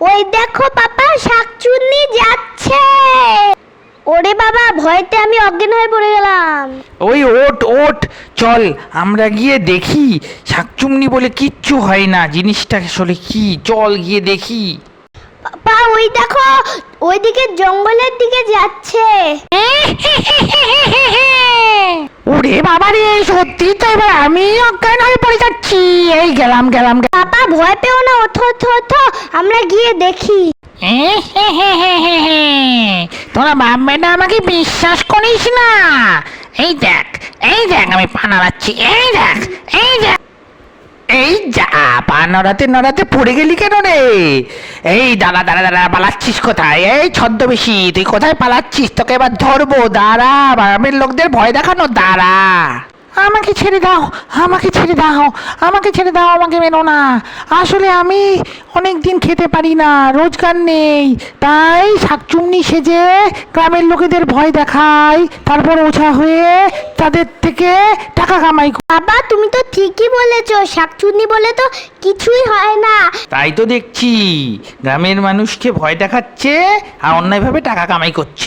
ওই দেখো পাপা শাকচুন্নি যাচ্ছে। ওরে বাবা ভয়তে আমি অজ্ঞান হয়ে পড়ে গেলাম। ওই ওট ওট চল আমরা গিয়ে দেখি। শাকচুমনি বলে কিচ্ছু হয় না জিনিসটা আসলে কি? চল গিয়ে দেখি। পাপা ওই দেখো ওইদিকে জঙ্গলের দিকে যাচ্ছে। ওরে বাবা রে সত্যি তো এবার আমি অজ্ঞান হয়ে পড়ে যাচ্ছি। এই গেলাম গেলাম বাবা ভয় পেও না ওঠো ওঠো ওঠো আমরা গিয়ে দেখি। তোরা ভাববে না আমাকে বিশ্বাস করিস না। এই দেখ এই দেখ আমি পানা নাড়াচ্ছি এই দেখ এই দেখ। এই যা নড়াতে নড়াতে পড়ে গেলি কেন রে? এই দাঁড়া দাঁড়া দাঁড়া পালাচ্ছিস কোথায়? এই ছদ্মবেশী, তুই কোথায় পালাচ্ছিস? তোকে এবার ধরবো, দাঁড়া গ্রামের লোকদের ভয় দেখানো, দাঁড়া। আমাকে ছেড়ে দাও আমাকে ছেড়ে দাও আমাকে ছেড়ে দাও আমাকে মেরো না। আসলে আমি অনেক দিন খেতে পারি না রোজগার নেই। তাই শাকচুন্নি সেজে গ্রামের লোকেদের ভয় দেখাই তারপর ওঝা হয়ে তাদের থেকে টাকা কামাই করি। বাবা তুমি তো ঠিকই বলেছ শাকচুন্নি বলে তো কিছুই হয় না। তাই তো দেখছি গ্রামের মানুষকে ভয় দেখাচ্ছে আর অন্যায়ভাবে টাকা কামাই করছে।